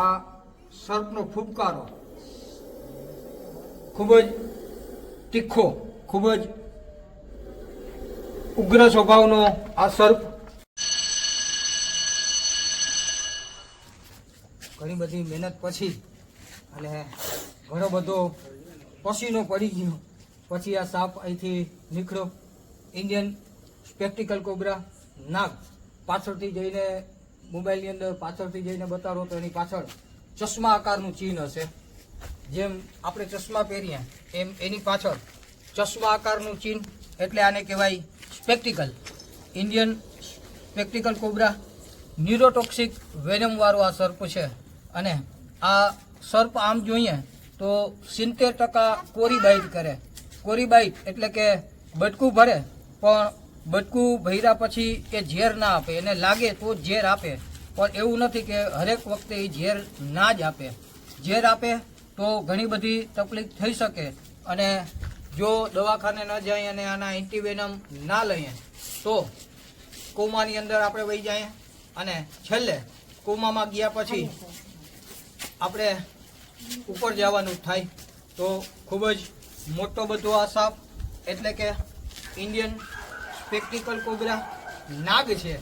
આ સર્પનો ફૂબકારો ખૂબ જ તીખો, ખૂબ જ ઉગ્ર સ્વભાવનો આ સર્પ. ઘણી બધી મહેનત પછી અને ઘણો બધો પસીનો પડી ગયો. પછી આ સાપ અહીંથી નીકળ્યો. ઇન્ડિયન સ્પેક્ટિકલ કોબરા નાગ પાછળથી જઈને મોબાઈલની અંદર પાછળથી જઈને બતાવો તો એની પાછળ ચશ્મા આકારનું ચિહ્ન હશે. જેમ આપણે ચશ્મા પહેરીએ, એમ એની પાછળ ચશ્મા આકારનું ચિહ્ન એટલે આને કહેવાય spectacle Indian spectacle cobra neurotoxic વેનમવાળો આ સર્પ છે. અને આ સર્પ આમ જોઈએ તો સિત્તેર ટકા કોરી બાઇટ કરે. કોરી બાઇટ એટલે કે બટકું ભરે, પણ બટકું ભર્યા પછી કે ઝેર ના આપે, એને લાગે તો ઝેર આપે. પણ એવું નથી કે હરેક વખતે એ ઝેર ના જ આપે. ઝેર આપે તો ઘણી બધી તકલીફ થઈ શકે. અને જો દવાખાને ન જાય અને આના એન્ટીવેનમ ના લઈએ, તો કોમાની અંદર આપણે વહી જાય. અને છેલ્લે કોમામાં ગયા પછી આપણે ઉપર જવાનું થાય. તો ખૂબ જ મોટો બધો આ સાપ, એટલે કે ઇન્ડિયન સ્પેક્ટિકલ કોબરા નાગ છે.